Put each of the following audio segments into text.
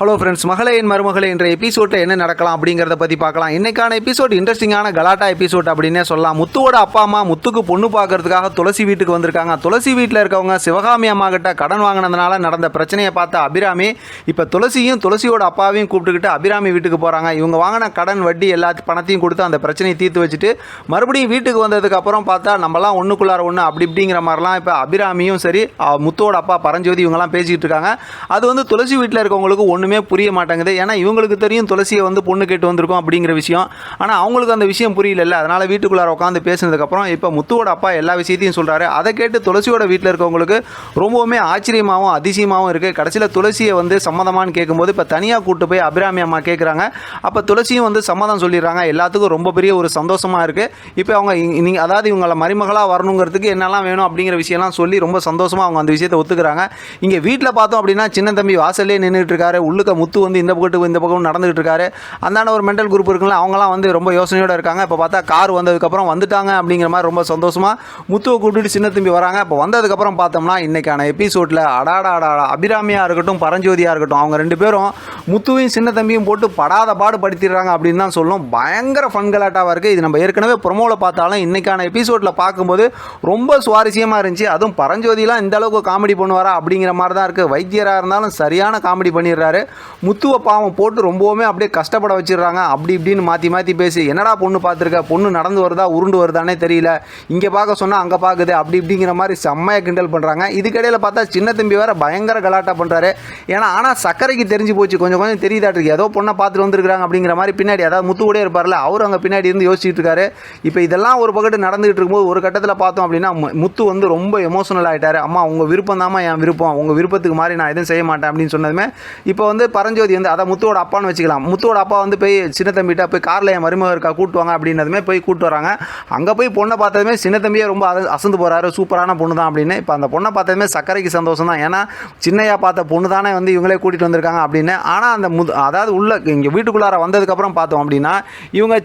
Hello friends மகளே என் மருமகளே என்ற எபிசோட்டில் என்ன நடக்கலாம் அப்படிங்கிறத பற்றி பார்க்கலாம். இன்னைக்கான எபிசோட் இன்ட்ரெஸ்டிங்கான கலாட்டா எபிசோட் அப்படின்னே சொல்லலாம். முத்துவோட அப்பா அம்மா முத்துக்கு பொண்ணு பார்க்கறதுக்காக துளசி வீட்டுக்கு வந்திருக்காங்க. துளசி வீட்டில் இருக்கவங்க சிவகாமி அம்மா கிட்ட கடன் வாங்கினதுனால நடந்த பிரச்சனையை பார்த்த அபிராமி இப்போ துளசியும் துளசியோட அப்பாவையும் கூப்பிட்டுக்கிட்டு அபிராமி வீட்டுக்கு போகிறாங்க இவங்க வாங்கின கடன் வட்டி எல்லா பணத்தையும் கொடுத்து அந்த பிரச்சனையை தீர்த்து வச்சுட்டு மறுபடியும் வீட்டுக்கு வந்ததுக்கு அப்புறம் பார்த்தா நம்மலாம் ஒன்றுக்குள்ளார ஒன்று அப்படி இப்படிங்கிற மாதிரிலாம் இப்போ அபிராமியும் சரி முத்துவோட அப்பா பரஞ்சோதி இவங்கெல்லாம் பேசிக்கிட்டு இருக்காங்க. அது வந்து துளசி வீட்டில் இருக்கவங்களுக்கு ஒன்றுமே புரிய மாட்டேங்குது. ஏன்னா இவங்களுக்கு தெரியும் துளசியை வந்து பொண்ணு கேட்டு வந்திருக்கோம் அப்படிங்கிற விஷயம். ஆனால் அவங்களுக்கு அந்த விஷயம் புரியல அதனால் வீட்டுக்குள்ளார உட்காந்து பேசினதுக்கப்புறம் இப்போ முத்துவோட அப்பா எல்லா விஷயத்தையும் சொல்கிறாரு அதை கேட்டு துளசியோட வீட்டில் இருக்கவங்களுக்கு ரொம்பவுமே ஆச்சரியமாகவும் அதிசயமாகவும் இருக்குது கடைசியில் துளசியை வந்து சம்மதமான்னு கேட்கும்போது இப்போ தனியாக கூட்டு போய் அபிராமி அம்மா கேட்குறாங்க அப்போ துளசியும் வந்து சம்மதம் சொல்லிடுறாங்க. எல்லாத்துக்கும் ரொம்ப பெரிய ஒரு சந்தோஷமாக இருக்குது இப்போ அவங்க நீங்கள் அதாவது இவங்கள மருமகளாக வரணுங்கிறதுக்கு என்னெல்லாம் வேணும் அப்படிங்கிற விஷயம்லாம் சொல்லி ரொம்ப சந்தோஷமாக அவங்க அந்த விஷயத்தை ஒத்துக்கிறாங்க. இங்கே வீட்டில் பார்த்தோம் அப்படின்னா சின்ன தம்பி வாசல்லே நின்றுட்டு இருக்காரு. முழுக்க முத்து வந்து இந்த பக்கத்து இந்த பக்கம் நடந்துகிட்டு இருக்காரு. அந்தாண்ட ஒரு மென்டல் குரூப் இருக்குல்ல அவங்களாம் வந்து ரொம்ப யோசனையோட இருக்காங்க. இப்போ பார்த்தா கார் வந்ததுக்கப்புறம் வந்துட்டாங்க அப்படிங்கிற மாதிரி ரொம்ப சந்தோஷமாக முத்துவை கூப்பிட்டு சின்ன திரும்பி வராங்க. இப்போ வந்ததுக்கப்புறம் பார்த்தோம்னா இன்னைக்கான எபிசோடில் அடாடா அடாடா அபிராமியாக இருக்கட்டும் பரஞ்சோதியாக இருக்கட்டும் அவங்க ரெண்டு பேரும் முத்துவையும் சின்ன தம்பியும் போட்டு படாத பாடு படுத்திடுறாங்க அப்படின்னு தான் சொல்லும். பயங்கர ஃபன் கலாட்டாவாக இருக்குது இது நம்ம ஏற்கனவே ப்ரொமோவில் பார்த்தாலும் இன்னைக்கான எபிசோடில் பார்க்கும்போது ரொம்ப சுவாரஸ்யமாக இருந்துச்சு. அதுவும் பரஞ்சோதிலாம் இந்த அளவுக்கு காமெடி பண்ணுவாரா அப்படிங்கிற மாதிரி தான் இருக்குது வைத்தியராக இருந்தாலும் சரியான காமெடி பண்ணிடுறாரு. முத்துவை பாவம் போட்டு ரொம்பவுமே அப்படியே கஷ்டப்பட வச்சிடுறாங்க. அப்படி இப்படின்னு மாற்றி மாற்றி பேசி என்னடா பொண்ணு பார்த்துருக்க? பொண்ணு நடந்து வருதா? உருண்டு வருதானே தெரியல. இங்கே பார்க்க சொன்னால் அங்கே பார்க்குது. அப்படி இப்படிங்கிற மாதிரி செம்மையாக கிண்டல் பண்ணுறாங்க இதுக்கடையில் பார்த்தா சின்ன தம்பி வேறு பயங்கர கலாட்டா பண்ணுறாரு ஏன்னா ஆனால் சக்கரைக்கு தெரிஞ்சு போச்சு. கொஞ்சம் கொஞ்சம் தெரியுதாட்டிருக்கு ஏதோ பொண்ணை பார்த்துட்டு வந்துருக்காங்க அப்படிங்கிற மாதிரி பின்னாடி அதாவது முத்து கூட இருப்பார்ல அவர் அங்கே பின்னாடி இருந்து யோசிச்சுட்டு இருக்காரு. இப்போ இதெல்லாம் ஒரு பக்கத்து நடந்துகிட்டு இருக்கும்போது ஒரு கட்டத்தில் பார்த்தோம் அப்படின்னா மு- முத்து வந்து ரொம்ப எமோஷனல் ஆகிட்டார் அம்மா உங்கள் விருப்பம் தாம்மா என் விருப்பம். உங்கள் விருப்பத்துக்கு மாதிரி நான் எதுவும் செய்ய மாட்டேன் அப்படின்னு சொன்னதுமே இப்போ வந்து பரஞ்சோதி வந்து அதை முத்துவோட அப்பான்னு வச்சுக்கலாம். முத்துவோட அப்பா வந்து போய் சின்ன தம்பிகிட்ட போய் காரில் என் மருமக இருக்கா கூட்டுவாங்க அப்படின்னதுமே போய் கூட்டு வராங்க. அங்கே போய் பொண்ணை பார்த்ததுமே சின்ன தம்பியே ரொம்ப அசந்து போகிறாரு சூப்பரான பொண்ணு தான் அப்படின்னு. இப்போ அந்த பொண்ணை பார்த்ததுமே சக்கரைக்கு சந்தோஷம் தான் ஏன்னா சின்னையா பார்த்த பொண்ணு தானே வந்து இவங்களே கூட்டிகிட்டு வந்திருக்காங்க அப்படின்னு. ஆனால் அந்த முது அதாவது உள்ள இங்கே வீட்டுக்குள்ளார வந்ததுக்கப்புறம் பார்த்தோம் அப்படின்னா இவங்க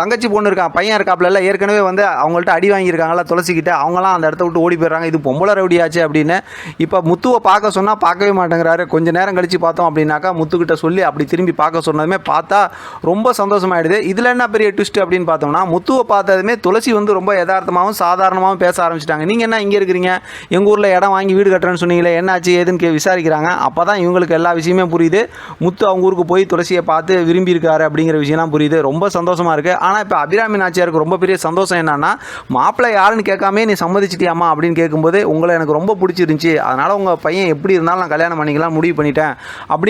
தங்கச்சி பொண்ணு இருக்கா பையன் இருக்காப்புல எல்லாம் ஏற்கனவே வந்து அவங்கள்ட்ட அடி வாங்கியிருக்காங்களா துளசிக்கிட்ட அவங்களாம் அந்த இடத்த விட்டு ஓடி போயிடுறாங்க. இது பொம்பளை ரவுடியாச்சு அப்படின்னு. இப்போ முத்துவை பார்க்க சொன்னால் பார்க்கவே மாட்டேங்கிறாரு. கொஞ்ச நேரம் கழித்து பார்த்தோம் அப்படின்னு அப்படின்னாக்கா முத்துக்கிட்ட சொல்லி அப்படி திரும்பி பார்க்க சொன்னதுமே பார்த்தா ரொம்ப சந்தோஷமாயிடுது. இதில் என்ன பெரிய ட்விஸ்ட் அப்படின்னு பார்த்தோம்னா முத்துவை பார்த்ததுமே துளசி வந்து ரொம்ப யதார்த்தமாகவும் சாதாரணமாகவும் பேச ஆரம்பிச்சிட்டாங்க. நீங்கள் என்ன இங்கே இருக்கிறீங்க? எங்கள் ஊரில் இடம் வாங்கி வீடு கட்டுறேன்னு சொன்னீங்களே என்னாச்சு ஏதுன்னு கே விசாரிக்கிறாங்க. அப்போ தான் இவங்களுக்கு எல்லா விஷயமே புரியுது. முத்து அவங்க ஊருக்கு போய் துளசியை பார்த்து விரும்பி இருக்காரு அப்படிங்கிற விஷயம்லாம் புரியுது. ரொம்ப சந்தோஷமாக இருக்குது ஆனால் இப்போ அபிராமி நாச்சியாருக்கு ரொம்ப பெரிய சந்தோஷம் என்னன்னா மாப்பிள்ளை யாருன்னு கேட்காமே நீ சம்மதிச்சிட்டியாமா அப்படின்னு கேட்கும்போது உங்களை எனக்கு ரொம்ப பிடிச்சிருந்துச்சி. அதனால் உங்கள் பையன் எப்படி இருந்தாலும் நான் கல்யாணம் பண்ணிக்கலாம் முடிவு பண்ணிட்டேன்.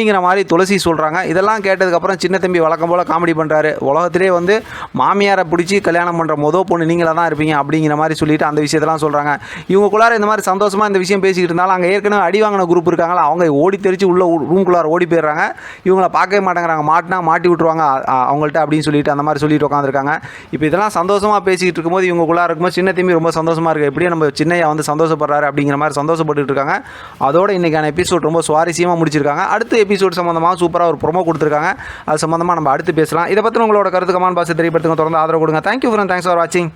அப்படிங்கிற மாதிரி துளசி சொல்கிறாங்க இதெல்லாம் கேட்டதுக்கப்புறம் சின்ன தம்பி வழக்கம் போல் காமெடி பண்ணுறாரு உலகத்திலே வந்து மாமியாரை பிடிச்சி கல்யாணம் பண்ணுற மொதல் பொண்ணு நீங்களாக தான் இருப்பீங்க அப்படிங்கிற மாதிரி சொல்லிட்டு அந்த விஷயத்தெல்லாம் சொல்கிறாங்க இவங்களுக்குள்ளார இந்த மாதிரி சந்தோஷமாக இந்த விஷயம் பேசிக்கிட்டு இருந்தாலும் அங்கே ஏற்கனவே அடி வாங்கின குரூப் இருக்காங்களா அவங்க ஓடி தெரிச்சு உள்ள ரூம்குள்ளார ஓடி போயிடுறாங்க. இவங்கள பார்க்கவே மாட்டேங்கிறாங்க. மாட்டினா மாட்டி விட்ருவாங்க அவங்கள்ட்ட அப்படின்னு சொல்லிட்டு அந்த மாதிரி சொல்லிட்டு உட்காந்துருக்காங்க இப்போ இதெல்லாம் சந்தோஷமாக பேசிக்கிட்டு இருக்கும்போது இவங்களுக்குள்ளார இருக்கும்போது சின்ன தம்பி ரொம்ப சந்தோஷமாக இருக்குது எப்படியும் நம்ம சின்னையா வந்து சந்தோஷப்படுறாரு அப்படிங்கிற மாதிரி சந்தோஷப்பட்டுட்டு இருக்காங்க. அதோட இன்றைக்கான எபிசோட் ரொம்ப சுவாரஸ்யமாக முடிச்சிருக்காங்க. அடுத்த எபிசோட் சம்மந்தமாக சூப்பராக ஒரு ப்ரோமோ கொடுத்துருக்காங்க. அது சம்மந்தமாக நம்ம அடுத்து பேசலாம். இதை பற்றி உங்களோட கருத்து கமான் பாஸ் தெரியப்படுத்துங்க. தொடர்ந்து ஆதரவு கொடுங்க. தேங்க்யூ ஃபார் தேங்க்ஸ் ஃபார் வாட்சிங்